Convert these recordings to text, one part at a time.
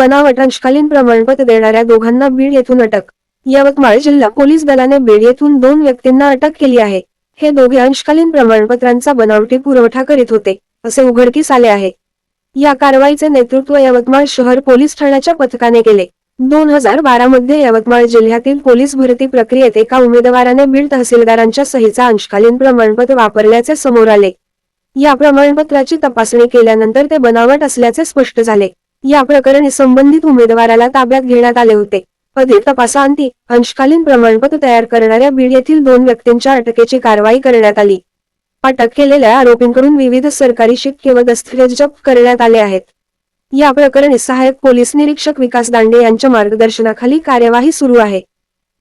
बनावट अंशकालीन प्रमाणपत्र देणाऱ्या दोघांना बीड येथून अटक. यवतमाळ जिल्हा पोलीस दलाने बीड येथून दोन व्यक्तींना अटक केली आहे. हे दोघे अंशकालीन प्रमाणपत्रांचा बनावटी पुरवठा करीत होते असे उघडकीस आले आहे. या कारवाईचे नेतृत्व यवतमाळ शहर पोलीस ठाण्याच्या पथकाने केले. दोन हजार बारा मध्ये यवतमाळ जिल्ह्यातील पोलीस भरती प्रक्रियेत एका उमेदवाराने बीड तहसीलदारांच्या सहीचा अंशकालीन प्रमाणपत्र वापरल्याचे समोर आले. या प्रमाणपत्राची तपासणी केल्यानंतर ते बनावट असल्याचे स्पष्ट झाले. या प्रकरणी संबंधित उमेदवाराला ताब्यात घेण्यात आले होते. अधिक तपासांती अंशकालीन प्रमाणपत्र तयार करणाऱ्या बीड येथील दोन व्यक्तींच्या अटकेची कारवाई करण्यात आली. अटक केलेल्या आरोपींकडून विविध सरकारी शिक्के व दस्तऐवज जप्त करण्यात आले आहेत. या प्रकरणी सहाय्यक पोलीस निरीक्षक विकास दांडे यांच्या मार्गदर्शनाखाली कार्यवाही सुरू आहे.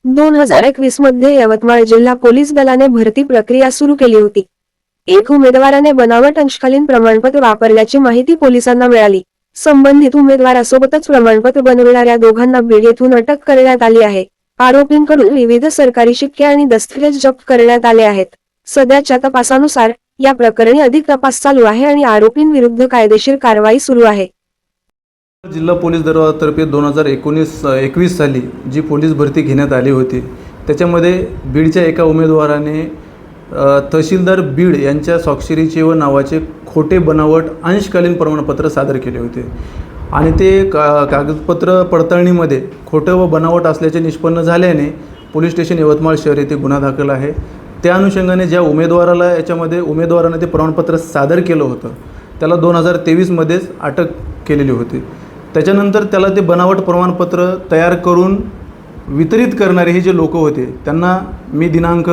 दोन हजार एकवीसमध्ये यवतमाळ जिल्हा पोलीस दलाने भरती प्रक्रिया सुरू केली होती. एक उमेदवाराने बनावट अंशकालीन प्रमाणपत्र वापरल्याची माहिती पोलिसांना मिळाली. संबंधित उमेदवारासोबतच प्रमाणपत्र बनविणाऱ्या दोघांना बीड येथून अटक करण्यात आली आहे. आरोपींकडून विविध सरकारी शिक्के आणि दस्तवेज जप्त करण्यात आले आहेत. सध्याच्या तपासानुसार या प्रकरणी अधिक तपास चालू आहे आणि आरोपींविरुद्ध कायदेशीर कारवाई सुरू आहे. जिल्हा पोलीस दरबारातर्फे दोन हजार एकोणीस एकवीस साली जी पोलीस भरती घेण्यात आली होती त्याच्यामध्ये बीडच्या एका उमेदवाराने तहसीलदार बीड यांच्या स्वाक्षरीचे व नावाचे खोटे बनावट अंशकालीन प्रमाणपत्र सादर केले होते. आणि ते का कागदपत्र पडताळणीमध्ये खोटं व बनावट असल्याचे निष्पन्न झाल्याने पोलीस स्टेशन यवतमाळ शहर येथे गुन्हा दाखल आहे. त्या अनुषंगाने ज्या उमेदवाराला याच्यामध्ये उमेदवाराने ते प्रमाणपत्र सादर केलं होतं त्याला दोन हजार तेवीसमध्येच अटक केलेली होती. त्याच्यानंतर त्याला ते बनावट प्रमाणपत्र तयार करून वितरित करणारे हे जे लोक होते त्यांना मी दिनांक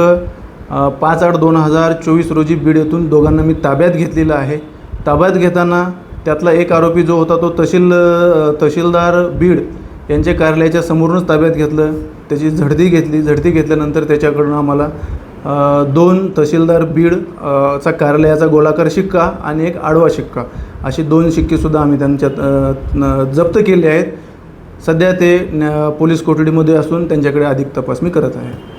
पाच आठ दोन हजार चोवीस रोजी बीड येथून दोघांना मी ताब्यात घेतलेलं आहे. ताब्यात घेताना त्यातला एक आरोपी जो होता तो तहसील तहसीलदार बीड यांच्या कार्यालयाच्या समोरूनच ताब्यात घेतलं. त्याची झडती घेतली. झडती घेतल्यानंतर त्याच्याकडून आम्हाला दोन तहसीलदार बीड चा कार्यालयाचा गोलाकार शिक्का आणि एक आडवा शिक्का असे दोन शिक्केसुद्धा आम्ही त्यांच्यात जप्त केले आहेत. सध्या ते पोलीस कोठडीमध्ये असून त्यांच्याकडे अधिक तपास मी करत आहे